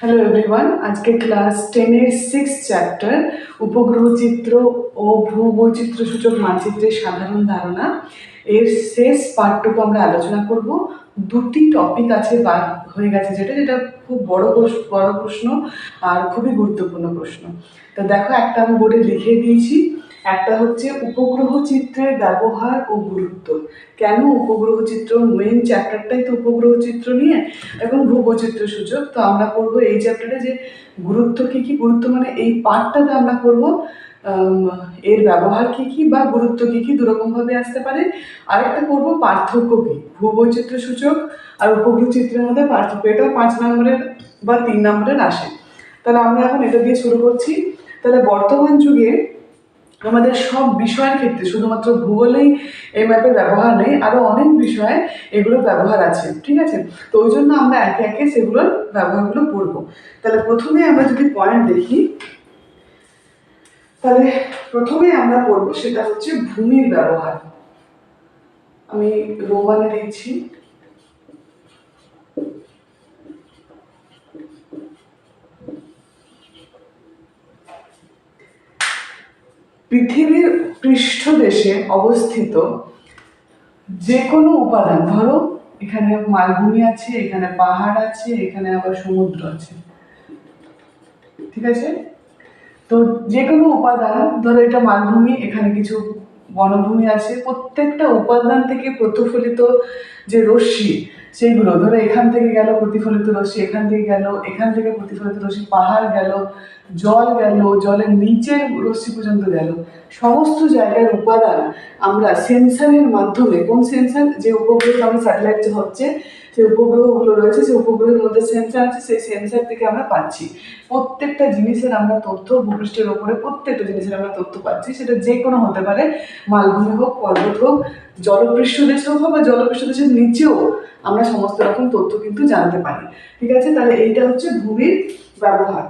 Hello everyone আজকে class টেনের six chapter উপগ্রহ চিত্র ও ভূবৈচিত্র্য সূচক মানচিত্রের সাধারণ ধারণা। এর শেষ পার্টটুকু আমরা আলোচনা করব। দুটি টপিক আছে বাদ হয়ে গেছে যেটা যেটা খুব বড় বড় প্রশ্ন আর খুবই গুরুত্বপূর্ণ প্রশ্ন। তো দেখো, একটা আমি বোর্ডে লিখে দিয়েছি। একটা হচ্ছে উপগ্রহ চিত্রের ব্যবহার ও গুরুত্ব। কেন উপগ্রহ চিত্র? মেইন চ্যাপ্টারটাই তো উপগ্রহ চিত্র নিয়ে এবং ভূবৈচিত্র্য সূচক। তো আমরা পড়ব এই চ্যাপ্টারে যে গুরুত্ব কী কী? গুরুত্ব মানে এই পার্টটাতে আমরা পড়ব এর ব্যবহার কী কী বা গুরুত্ব কী কী দুরকমভাবে আসতে পারে। আরেকটা করব পার্থক্য কী? ভূবৈচিত্র্য সূচক আর উপগ্রহ চিত্রের মধ্যে পার্থক্য। এটাও পাঁচ নম্বরের বা তিন নম্বরের আসে। তাহলে আমরা এখন এটা দিয়ে শুরু করছি। তাহলে বর্তমান যুগে আমাদের সব বিষয়ের ক্ষেত্রে, শুধুমাত্র ভূগোলেই এই ম্যাপের ব্যবহার নেই আরও অনেক বিষয়ে এগুলোর ব্যবহার আছে, ঠিক আছে? তো ওই জন্য আমরা একে একে সেগুলোর ব্যবহারগুলো পড়ব। তাহলে প্রথমে আমরা যদি পয়েন্ট দেখি, তাহলে প্রথমে আমরা পড়ব সেটা হচ্ছে ভূমির ব্যবহার। আমি রোমানে দিচ্ছি। পৃথিবীর পৃষ্ঠদেশে অবস্থিত যে কোনো উপাদান, ধরো এখানে মালভূমি আছে, এখানে পাহাড় আছে, এখানে আবার সমুদ্র আছে, ঠিক আছে? তো যে কোনো উপাদান, ধরো এটা মালভূমি, এখানে কিছু বনভূমি আছে, প্রত্যেকটা উপাদান থেকে প্রতিফলিত যে রশ্মি, সেইগুলো, ধরো এখান থেকে গেল প্রতিফলিত রশ্মি, এখান থেকে গেল, এখান থেকে প্রতিফলিত রশ্মি, পাহাড় গেল, জল গেল, জলের নিচের রশ্মি পর্যন্ত গেল। সমস্ত জায়গার উপাদান আমরা সেন্সারের মাধ্যমে, কোন সেন্সার যে উপগ্রহ আমরা স্যাটেলাইট হচ্ছে যে উপগ্রহগুলো রয়েছে, সেই উপগ্রহের মধ্যে সেন্সার আছে, সেই সেন্সার থেকে আমরা পাচ্ছি। প্রত্যেকটা জিনিসের আমরা তথ্য ভূপৃষ্ঠের ওপরে প্রত্যেকটা জিনিসের আমরা তথ্য পাচ্ছি। সেটা যে কোনো হতে পারে, মালভূমি হোক, পর্বত হোক জলপৃষ্ঠদেশ হোক বা জলপৃষ্ঠ দেশের নিচেও আমরা সমস্ত রকম তথ্য কিন্তু জানতে পারি। ঠিক আছে? তাহলে এইটা হচ্ছে ভূমির ব্যবহার।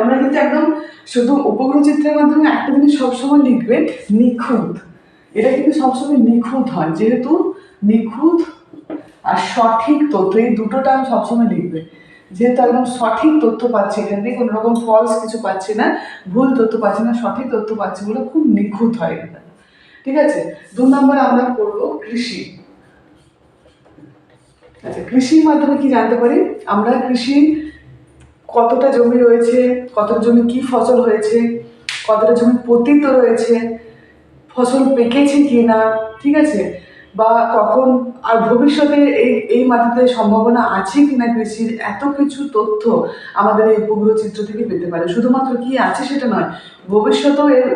আমরা কিন্তু একদম শুধু উপগ্রহ চিত্রের মাধ্যমে একটা জিনিস সবসময় লিখবে, নিখুঁত। এটা কিন্তু সবসময় নিখুঁত হয়। যেহেতু নিখুঁত আর সঠিক তথ্য, এই দুটো টার্ম সবসময় লিখবে। যেহেতু একদম সঠিক তথ্য পাচ্ছে এখান থেকে কোনো রকম ফলস কিছু পাচ্ছি না, ভুল তথ্য পাচ্ছি না, সঠিক তথ্য পাচ্ছি বলে খুব নিখুঁত হয় এটা। ঠিক আছে? দু নম্বর আমরা করব কৃষি। আচ্ছা কৃষির মাধ্যমে কি জানতে পারি? আমরা কৃষি কতটা জমি রয়েছে, কতটা জমি কি ফসল হয়েছে, কতটা জমি পতিত রয়েছে, ফসল পেকেছে কি না ঠিক আছে? বা কখন আর ভবিষ্যতে এই এই মাটিতে সম্ভাবনা আছে কিনা কৃষির এত কিছু তথ্য আমাদের এই উপগ্রহ চিত্র থেকে পেতে পারে। শুধুমাত্র কি আছে সেটা নয় ভবিষ্যতেও এর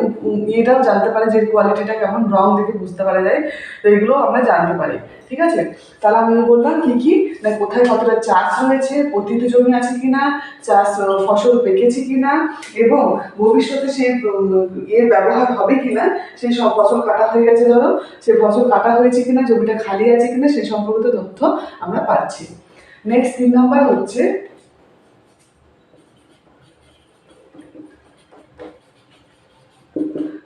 ইয়েটাও জানতে পারে যে কোয়ালিটিটা কেমন রং দেখে বুঝতে পারা যায় তো এগুলো আমরা জানতে পারি ঠিক আছে? তাহলে আমি বললাম কি কি? না কোথায় কতটা চাষ হয়েছে পতিত জমি আছে কি না চাষ ফসল পেকেছে কি না এবং ভবিষ্যতে উম, এর ব্যবহার হবে কি না সেই সব ফসল কাটা হয়ে গেছে ধরো সেই ফসল কাটা হয়েছে কিনা জমিটা খালি আছে কিনা সেই সম্পর্কিত তথ্য আমরা পাচ্ছি। নেক্সট তিন নম্বর হচ্ছে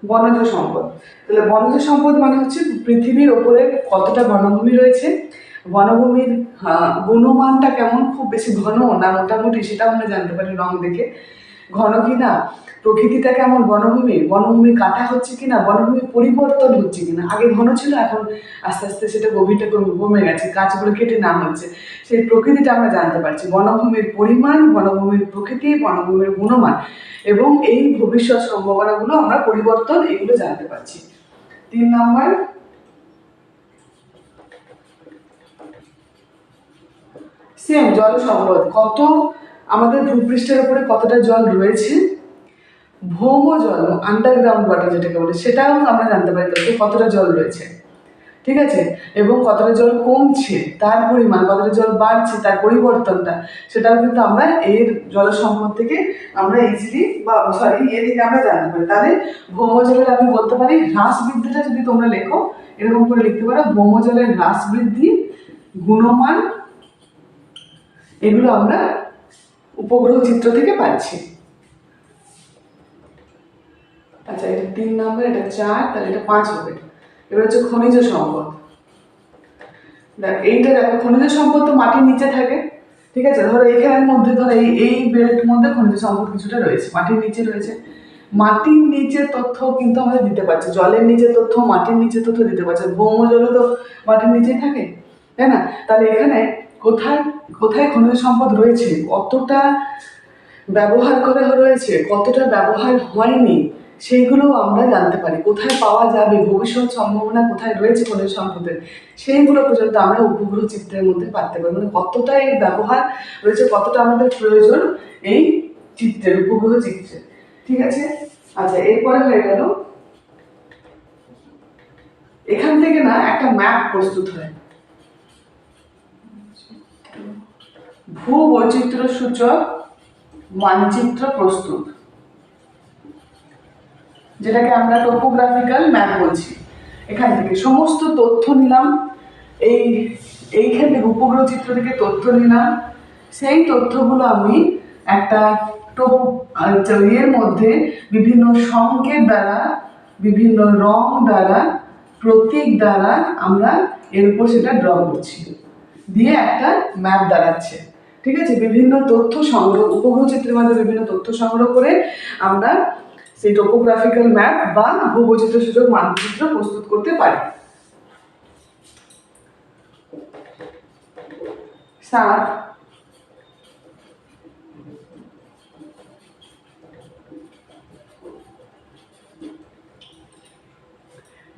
বনজ সম্পদ। তাহলে বনজ সম্পদ মানে হচ্ছে পৃথিবীর ওপরে কতটা বনভূমি রয়েছে, বনভূমির গুণমানটা কেমন, খুব বেশি ঘন না, মোটামুটি সেটাও আমরা জানতে পারি রং দেখে। ঘন কিনা প্রকৃতিটা কেমন বনভূমি? বনভূমি কাটা হচ্ছে কিনা? বনভূমি পরিবর্তন হচ্ছে কিনা? আগে ঘন ছিল, এখন আস্তে আস্তে সেটা গভীরটা কমে- গেছে, গাছগুলো কেটে নাম হচ্ছে। সেই প্রকৃতিটা আমরা জানতে পারছি। বনভূমির পরিমাণ, বনভূমির প্রকৃতি, বনভূমির গুণমান এবং এই ভবিষ্যৎ সম্ভাবনাগুলো আমরা পরিবর্তন এগুলো জানতে পারছি। তিন নম্বর। সেম, জল সম্পদ কত আমাদের ভূপৃষ্ঠের উপরে কতটা জল রয়েছে? ভৌম জল আন্ডারগ্রাউন্ড ওয়াটার যেটাকে বলে, সেটাও আমরা জানতে পারি তো কতটা জল রয়েছে। ঠিক আছে? এবং কতটা জল কমছে, তার পরিমাণ, কতটা জল বাড়ছে, তার পরিবর্তনটা, সেটাও কিন্তু আমরা এর জল সম্পদ থেকে আমরা ইজিলি বা সরি এ থেকে আমরা জানতে পারি। তাহলে ভৌমজলের আমি বলতে পারি, হ্রাস বৃদ্ধিটা যদি তোমরা লেখো, এরকম করে লিখতে পারো ভৌমজলের হ্রাস বৃদ্ধি, গুণমান, এগুলো আমরা উপগ্রহ চিত্র থেকে পাচ্ছি। আচ্ছা এটা তিন নম্বর এটা চার, তাহলে এটা পাঁচ হবে। এবার হচ্ছে খনিজ সম্পদ। দেখ, এইটা দেখো, খনিজ সম্পদ তো মাটির নিচে থাকে, ঠিক আছে? ধরো এখানের মধ্যে, ধরো এই এই বেল্ট মধ্যে খনিজ সম্পদ কিছুটা রয়েছে, মাটির নিচে রয়েছে। মাটির নিচে তথ্য কিন্তু আমাদের দিতে পারছে, জলের নিচে তথ্য, মাটির নিচে তথ্য দিতে পারছে ভৌম জলও তো মাটির নিচেই থাকে, তাই না? তাহলে এখানে কোথায় কোথায় খনিজ সম্পদ রয়েছে? কতটা ব্যবহার করা রয়েছে? কতটা ব্যবহার হয়নি? সেইগুলো আমরা জানতে পারি। কোথায় পাওয়া যাবে? ভবিষ্যৎ সম্ভাবনা কোথায় রয়েছে খনিজ সম্পদের সেইগুলো পর্যন্ত আমরা উপগ্রহ চিত্রের মধ্যে পারতে পারি মানে কতটা এর ব্যবহার রয়েছে, কতটা আমাদের প্রয়োজন এই চিত্রের, উপগ্রহ চিত্রের ঠিক আছে? আচ্ছা এরপরে হয়ে গেল। এখান থেকে না একটা ম্যাপ প্রস্তুত হয়। ভূ বৈচিত্র্য সূচক মানচিত্র প্রস্তুত যেটাকে আমরা টোপোগ্রাফিক্যাল ম্যাপ বলছি। এখান থেকে সমস্ত তথ্য নিলাম এই এইখান থেকে উপগ্রহ চিত্র থেকে তথ্য নিলাম। সেই তথ্যগুলো আমি একটা টোপ আচ্ছা, ইয়ের মধ্যে বিভিন্ন সংকেত দ্বারা বিভিন্ন রং দ্বারা প্রতীক দ্বারা আমরা এর উপর সেটা ড্র করছি। দিয়ে একটা ম্যাপ দাঁড়াচ্ছে। ঠিক আছে? বিভিন্ন তথ্য সংগ্রহ উপগ্রহ চিত্রের মাধ্যমে বিভিন্ন তথ্য সংগ্রহ করে আমরা সেই টোপোগ্রাফিক্যাল ম্যাপ বা ভূবৈচিত্র্য সূচক মানচিত্র প্রস্তুত করতে পারি। সাত।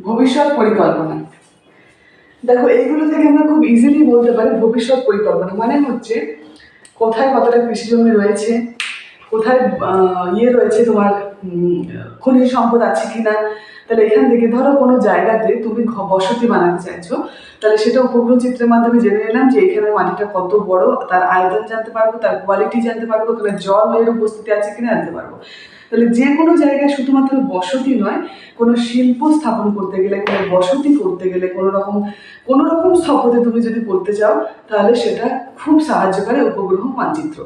ভবিষ্যৎ পরিকল্পনা। দেখো, এইগুলো থেকে আমরা খুব ইজিলি বলতে পারি ভবিষ্যৎ পরিকল্পনা। মানে হচ্ছে, কোথায় কতটা কৃষি জমি রয়েছে, কোথায় ইয়ে রয়েছে তোমার খনিজ সম্পদ আছে কিনা, তাহলে এখান থেকে ধরো কোনো জায়গাতে তুমি বসতি বানাতে চাইছো, তাহলে সেটা উপগ্রহ চিত্রের মাধ্যমে জেনে নিলাম যে এখানে মাটিটা কত বড়, তার আয়তন জানতে পারব, তার কোয়ালিটি জানতে পারব তাহলে জলের উপস্থিতি আছে কিনা জানতে পারব। তাহলে যে কোনো জায়গায় শুধুমাত্র বসতি নয়, কোনো শিল্প স্থাপন করতে গেলে, কোনো বসতি করতে গেলে, কোনো রকম কোনো রকম স্থপতি তুমি যদি করতে চাও, তাহলে সেটা খুব সাহায্য করে উপগ্রহ মানচিত্র।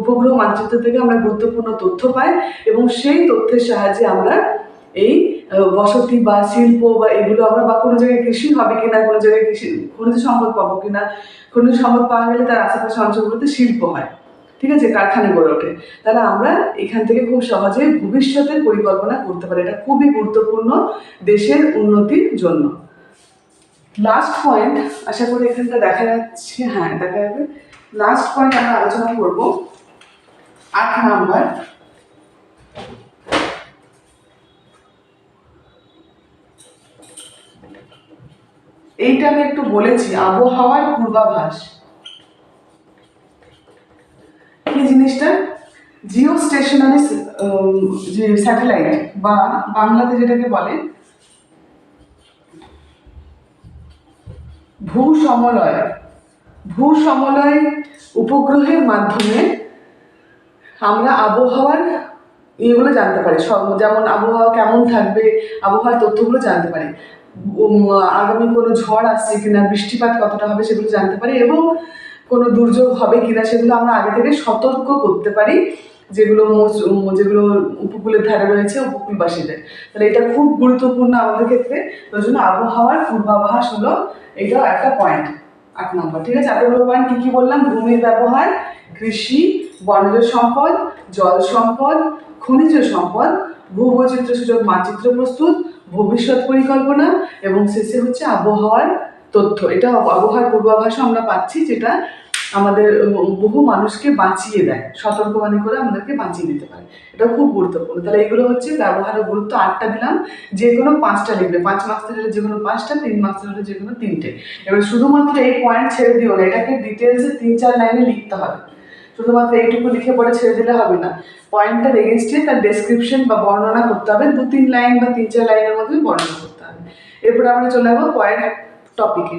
উপগ্রহ মানচিত্র থেকে আমরা গুরুত্বপূর্ণ তথ্য পাই এবং সেই তথ্যের সাহায্যে আমরা এই বসতি বা শিল্প বা এগুলো আমরা বা কোনো জায়গায় কৃষি হবে কিনা, কোনো জায়গায় কৃষি, খনিজ সম্পদ পাবো কিনা, খনিজ সম্পদ পাওয়া গেলে তার আশেপাশে অঞ্চলগুলোতে শিল্প হয়। ঠিক আছে, কারখানা গড়ে ওঠে। তাহলে আমরা এখান থেকে খুব সহজে ভবিষ্যতের পরিকল্পনা করতে পারি। এটা খুবই গুরুত্বপূর্ণ দেশের উন্নতির জন্য। লাস্ট পয়েন্ট আশা করি এখানটা দেখা যাচ্ছে। হ্যাঁ দেখা যাবে। লাস্ট পয়েন্ট আমরা আলোচনা করব। আট নাম্বার। এইটা আমি একটু বলেছি, আবহাওয়ার পূর্বাভাস। কি জিনিসটা জিও স্টেশনারি যে স্যাটেলাইট বা বাংলাতে যেটাকে বলে ভূ সমলয় ভূ সমলয় উপগ্রহের মাধ্যমে আমরা আবহাওয়ার ইয়েগুলো জানতে পারি। যেমন আবহাওয়া কেমন থাকবে, আবহাওয়ার তথ্যগুলো জানতে পারি। আগামী কোনো ঝড় আসছে কিনা, বৃষ্টিপাত কতটা হবে সেগুলো জানতে পারি এবং কোনো দুর্যোগ হবে কিনা সেগুলো আমরা আগে থেকে সতর্ক করতে পারি, যেগুলো যেগুলো উপকূলের ধারে রয়েছে উপকূলবাসীদের। তাহলে এটা খুব গুরুত্বপূর্ণ আমাদের ক্ষেত্রে। ওই জন্য আবহাওয়ার পূর্বাভাস হলো এটাও একটা পয়েন্ট আট নম্বর ঠিক আছে? এতগুলো পয়েন্ট কী কী বললাম? ভূমির ব্যবহার, কৃষি, বনজ সম্পদ, জল সম্পদ, খনিজ সম্পদ, ভূবৈচিত্র্য সূচক মানচিত্র প্রস্তুত, ভবিষ্যৎ পরিকল্পনা এবং শেষে হচ্ছে আবহাওয়ার তথ্য। এটা আবহাওয়ার পূর্বাভাসও আমরা পাচ্ছি, যেটা আমাদের বহু মানুষকে বাঁচিয়ে দেয়, সতর্কবাণী করে আমাদেরকে বাঁচিয়ে দিতে পারে। এটা খুব গুরুত্বপূর্ণ। তাহলে এগুলো হচ্ছে ব্যবহারের গুরুত্ব আটটা দিলাম। যে কোনো পাঁচটা লিখবে। পাঁচ মার্কসের হলে যে কোনো পাঁচটা, তিন মার্কসের হলে যে কোনো তিনটে। এবার শুধুমাত্র এই পয়েন্ট ছেড়ে দিও না, এটাকে ডিটেলসে তিন চার লাইনে লিখতে হবে। শুধুমাত্র এইটুকু লিখে পরে ছেড়ে দিলে হবে না। পয়েন্টটার এগেনস্টে তার ডেসক্রিপশন বা বর্ণনা করতে হবে। দু তিন লাইন বা তিন চার লাইনের মধ্যে বর্ণনা করতে হবে। এরপরে আমরা চলে যাব পয়েন্ট টপিকে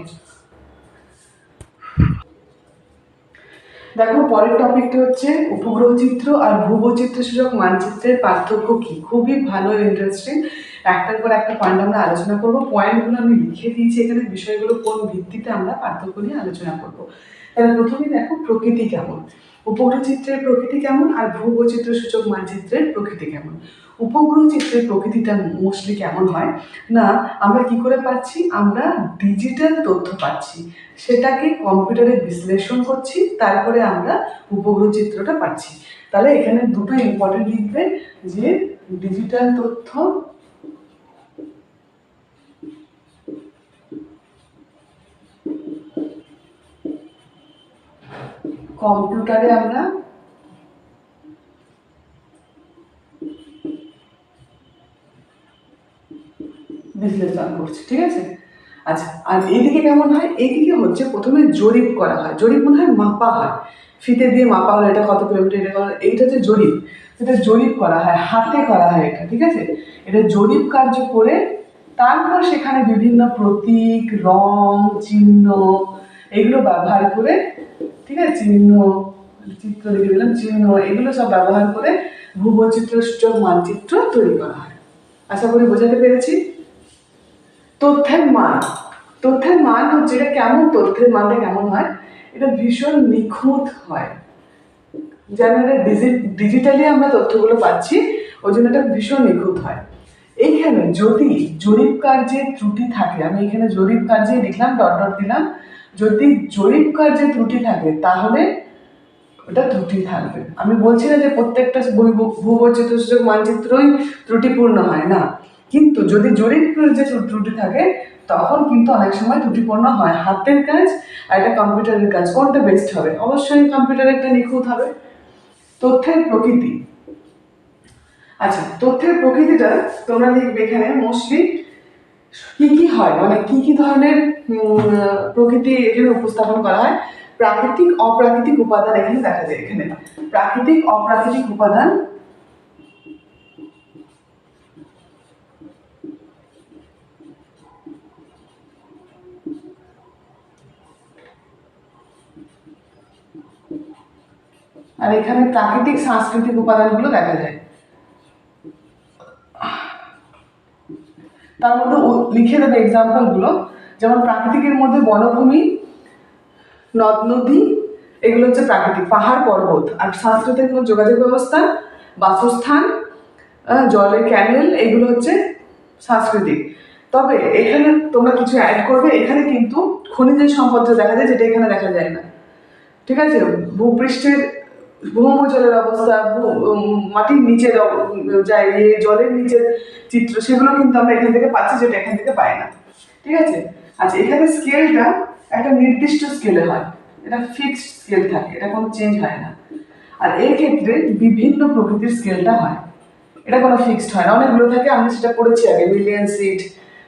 দেখো, পরের টপিকটা হচ্ছে উপগ্রহ চিত্র আর ভূবৈচিত্র সূচক মানচিত্রের পার্থক্য কি? খুবই ভালো ইন্টারেস্টিং একটার পর একটা পয়েন্ট আমরা আলোচনা করব। পয়েন্টগুলো আমি লিখে দিয়েছি এখানে, বিষয়গুলো কোন ভিত্তিতে আমরা পার্থক্য নিয়ে আলোচনা করব। তাহলে প্রথমে দেখো প্রকৃতি কেমন? উপগ্রহ চিত্রের প্রকৃতি কেমন আর ভূবৈচিত্র সূচক মানচিত্রের প্রকৃতি কেমন? উপগ্রহ চিত্রের প্রকৃতিটা মোস্টলি কেমন হয়? না, আমরা কি করে পাচ্ছি? আমরা ডিজিটাল তথ্য পাচ্ছি। সেটাকে কম্পিউটারে বিশ্লেষণ করছি, তারপরে আমরা উপগ্রহ চিত্রটা পাচ্ছি। তাহলে এখানে দুটো ইম্পর্টেন্ট লিখবে যে ডিজিটাল তথ্য কম্পিউটারে আমরা বিশ্লেষণ করছি, ঠিক আছে? আচ্ছা আর এইদিকে কেমন হয়? এইদিকে হচ্ছে প্রথমে জরিপ করা হয়। জরিপ মনে হয় মাপা হয়। ফিতে দিয়ে মাপা হলো এটা কত কিলোমিটার, এটা কত, এইটা হচ্ছে জরিপ। এটা জরিপ করা হয়, হাতে করা হয় এটা, ঠিক আছে? এটা জরিপ কার্য করে তারপর সেখানে বিভিন্ন প্রতীক, রং, চিহ্ন, এগুলো ব্যবহার করে ঠিক আছে? চিহ্ন, চিত্র লিখে দিলাম, চিহ্ন, এগুলো সব ব্যবহার করে ভূবৈচিত্র সূচক মানচিত্র তৈরি করা হয়। আশা করি বোঝাতে পেরেছি? তথ্যের মান। তথ্যের মান হচ্ছে এটা কেমন? তথ্যের মানটা কেমন হয়? এটা ভীষণ নিখুঁত হয়। যেন এটা ডিজিটালি আমরা তথ্যগুলো পাচ্ছি, ওই জন্য এটা ভীষণ নিখুঁত হয়। এইখানে যদি জরিপ কার্যে ত্রুটি থাকে, আমি এখানে জরিপ কার্যে লিখলাম, ডট ডট দিলাম যদি জরিপ কার্যে ত্রুটি থাকে, তাহলে ওটা ত্রুটি থাকবে। আমি বলছি না যে প্রত্যেকটা ভূবৈচিত্র সূচক মানচিত্রই ত্রুটিপূর্ণ হয়, না। কিন্তু যদি জরিপ যে ত্রুটি থাকে, তখন কিন্তু অনেক সময় ত্রুটিপূর্ণ হয়। হাতের কাজ আর একটা কম্পিউটারের কাজ, কোনটা বেস্ট হবে? অবশ্যই কম্পিউটারেরটা নিখুঁত হবে। তথ্যের প্রকৃতি। আচ্ছা তথ্যের প্রকৃতিটা তোমরা লিখবে এখানে মোস্টলি কি কি হয়? মানে কি কি ধরনের প্রকৃতি এখানে উপস্থাপন করা হয়? প্রাকৃতিক, অপ্রাকৃতিক উপাদান এখানে দেখা যায় এখানে। প্রাকৃতিক, অপ্রাকৃতিক উপাদান। আর এখানে প্রাকৃতিক, সাংস্কৃতিক উপাদানগুলো দেখা যায় তার মধ্যে উ- লিখে দেবে এক্সাম্পলগুলো যেমন প্রাকৃতিকের মধ্যে বনভূমি, নদ, নদী, এগুলো হচ্ছে প্রাকৃতিক। পাহাড়, পর্বত। আর সাংস্কৃতিক যোগাযোগ ব্যবস্থা, বাসস্থান জলের ক্যানেল এগুলো হচ্ছে সাংস্কৃতিক। তবে এখানে তোমরা কিছু অ্যাড করবে, এখানে কিন্তু খনিজের সম্পদটা দেখা যায় যেটা এখানে দেখা যায় না। ঠিক আছে? ভূপৃষ্ঠের ভৌমজলের অবস্থা মাটির নিচের যায় ইয়ে জলের নিচের চিত্র, সেগুলো কিন্তু আমরা এখান থেকে পাচ্ছি যেটা এখান থেকে পাই না। ঠিক আছে? আচ্ছা এখানে স্কেলটা একটা নির্দিষ্ট স্কেলে হয়। এটা ফিক্সড স্কেল থাকে, এটা কোনো চেঞ্জ হয় না। আর এই ক্ষেত্রে বিভিন্ন প্রকৃতির স্কেলটা হয়। এটা কোনো ফিক্সড হয় না। অনেকগুলো থাকে, আমরা সেটা পড়েছি আগে। Million sheet,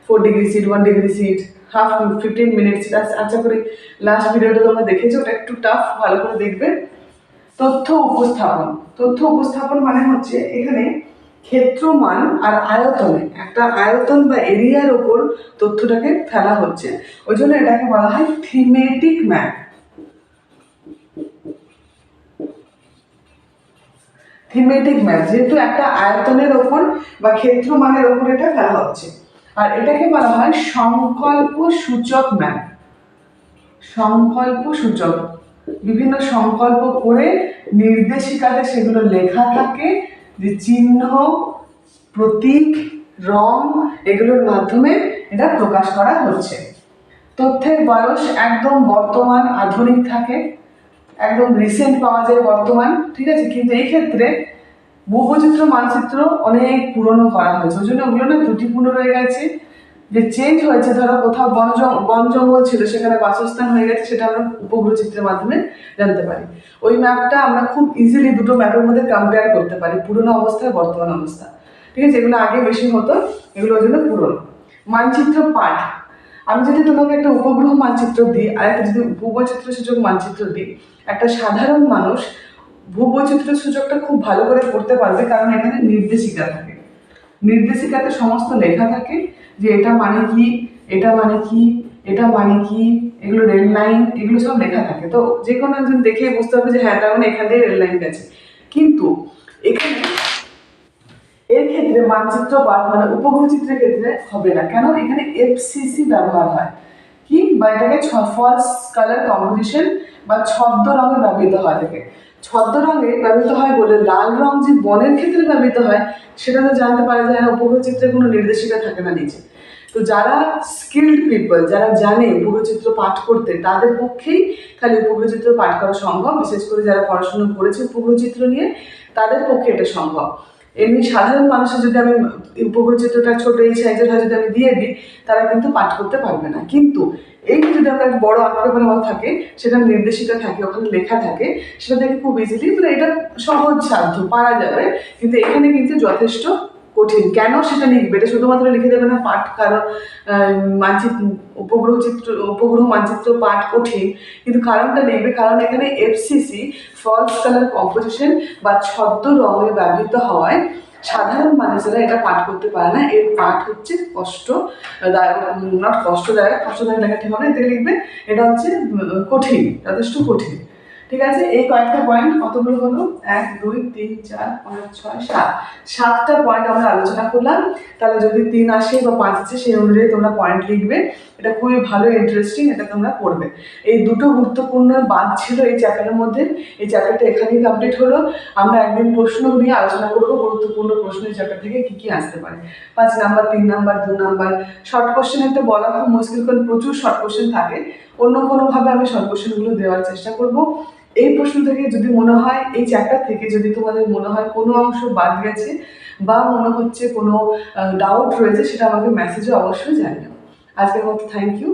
four degree sheet, one degree sheet, half fifteen minutes আচ্ছা করে লাস্ট ভিডিওটা তোমরা দেখেছ, ওটা একটু টাফ ভালো করে দেখবে। তথ্য উপস্থাপন। তথ্য উপস্থাপন মানে হচ্ছে এখানে ক্ষেত্রমান আর আয়তনে। একটা আয়তন বা এরিয়ার ওপর তথ্যটাকে ফেলা হচ্ছে। ওই জন্য এটাকে বলা হয় থিমেটিক ম্যাপ থিমেটিক ম্যাপ যেহেতু একটা আয়তনের ওপর বা ক্ষেত্রমানের ওপর এটা ফেলা হচ্ছে। আর এটাকে বলা হয় সংকল্প সূচক ম্যাপ সংকল্প সূচক বিভিন্ন সংকল্প করে নির্দেশিকাতে সেগুলো লেখা থাকে যে চিহ্ন, প্রতীক, রং এগুলোর মাধ্যমে এটা প্রকাশ করা হচ্ছে। তথ্যের বয়স একদম বর্তমান, আধুনিক থাকে। একদম রিসেন্ট পাওয়া যায় বর্তমান, ঠিক আছে? কিন্তু এই ক্ষেত্রে বহুচিত্র মানচিত্র অনেক পুরনো করা হয়েছে। ওই জন্য ওগুলো না ত্রুটিপূর্ণ রয়ে গেছে। যে চেঞ্জ হয়েছে, ধরো কোথাও বন বন জঙ্গল ছিল, সেখানে বাসস্থান হয়ে গেছে, সেটা আমরা উপগ্রহ চিত্রের মাধ্যমে জানতে পারি। ওই ম্যাপটা আমরা খুব ইজিলি দুটো ম্যাপের মধ্যে কম্পেয়ার করতে পারি, পুরনো অবস্থা বর্তমান অবস্থা। ঠিক আছে? এগুলো আগে বেশি হতো, এগুলো ওই জন্য পুরনো। মানচিত্র পাঠ। আমি যদি তোমাকে একটা উপগ্রহ মানচিত্র দিই, আর একটা যদি ভূবৈচিত্র সূচক মানচিত্র দিই, একটা সাধারণ মানুষ ভূবৈচিত্র সূচকটা খুব ভালো করে পড়তে পারবে, কারণ এখানে নির্দেশিকা থাকে। নির্দেশিকাতে সমস্ত লেখা থাকে যে এটা মানে কি, এটা মানে কি, এটা মানে কি, এগুলো রেল লাইন এগুলো সব লেখা থাকে। তো যে কোনো একজন দেখে বুঝতে হবে যে হ্যাঁ তার মানে এখান রেল লাইন গেছে। কিন্তু এখানে এর ক্ষেত্রে মানচিত্র বা মানে উপগ্রহ চিত্রের ক্ষেত্রে হবে না। কেন? এখানে এফসিসি ব্যবহার হয়। কি? বা এটাকে ফলস কালার কম্পোজিশন বা ছদ্ম রঙে ব্যবহৃত হয় থাকে ছদ্ম রঙে ব্যবহৃত হয় বলে লাল রং যে বনের ক্ষেত্রে ব্যবহৃত হয়, সেটা তো জানতে পারা যায় না উপগ্রহচিত্রের কোনো নির্দেশিকা থাকে না নিচে। তো যারা স্কিল্ড পিপল যারা জানে উপগ্রহচিত্র পাঠ করতে, তাদের পক্ষেই খালি উপগ্রহচিত্র পাঠ করা সম্ভব। বিশেষ করে যারা পড়াশোনা করেছে উপগ্রহচিত্র নিয়ে, তাদের পক্ষে এটা সম্ভব। এমনি সাধারণ মানুষের যদি আমি উপগ্রহচিত্রটা ছোট এই সাইজের হয় যদি আমি দিয়ে দিই, তারা কিন্তু পাঠ করতে পারবে না। কিন্তু এই যদি আমরা বড় হওয়া থাকে, সেটা নির্দেশিকা থাকে, ওখানে লেখা থাকে, সেটা থেকে খুব ইজিলি মানে এটা সহজ সাধ্য, পারা যাবে। কিন্তু এখানে কিন্তু যথেষ্ট কঠিন। কেন সেটা লিখবে এটা শুধুমাত্র লিখে দেবে না পাঠ, কারণ মানচিত্র, উপগ্রহ চিত্র, উপগ্রহ মানচিত্র পাঠ কঠিন। কিন্তু কারণটা লিখবে কারণ এখানে এফসিসি ফলস কালার কম্পোজিশন বা ছদ্ম রঙে ব্যবহৃত হওয়ায় সাধারণ মানুষেরা এটা পাঠ করতে পারে না। এর পাঠ হচ্ছে কষ্ট নট কষ্টদায়ক কষ্টদায়ক লেখা ঠিক হবে এতে লিখবে, এটা হচ্ছে কঠিন, যথেষ্ট কঠিন। ঠিক আছে? এই কয়েকটা পয়েন্ট কতগুলো হলো? এক, দুই, তিন, চার, পাঁচ, ছয়, সাত। সাতটা পয়েন্ট আমরা আলোচনা করলাম। তাহলে যদি তিন আসে বা পাঁচ আসে, সেই অনুযায়ী তোমরা পয়েন্ট লিখবে। এটা খুবই ভালো ইন্টারেস্টিং এটা তোমরা পড়বে। এই দুটো গুরুত্বপূর্ণ বাদ ছিল এই চ্যাপ্টারের মধ্যে। এই চ্যাপ্টারটা এখানেই কমপ্লিট হলো। আমরা একদিন প্রশ্ন নিয়ে আলোচনা করব, গুরুত্বপূর্ণ প্রশ্ন এই চ্যাপ্টার থেকে কী কী আসতে পারে। পাঁচ নাম্বার, তিন নাম্বার, দু নাম্বার। শর্ট কোশ্চেন একটা বলা খুব মুশকিল কারণ প্রচুর শর্ট কোশ্চেন থাকে। অন্য কোনোভাবে আমি শর্ট কোশ্চেনগুলো দেওয়ার চেষ্টা করব। এই প্রশ্ন থেকে যদি মনে হয়, এই চ্যাপ্টার থেকে যদি তোমাদের মনে হয় কোনো অংশ বাদ গেছে বা মনে হচ্ছে কোনো ডাউট রয়েছে, সেটা আমাকে মেসেজে অবশ্যই জানিও। আজকের মতো থ্যাংক ইউ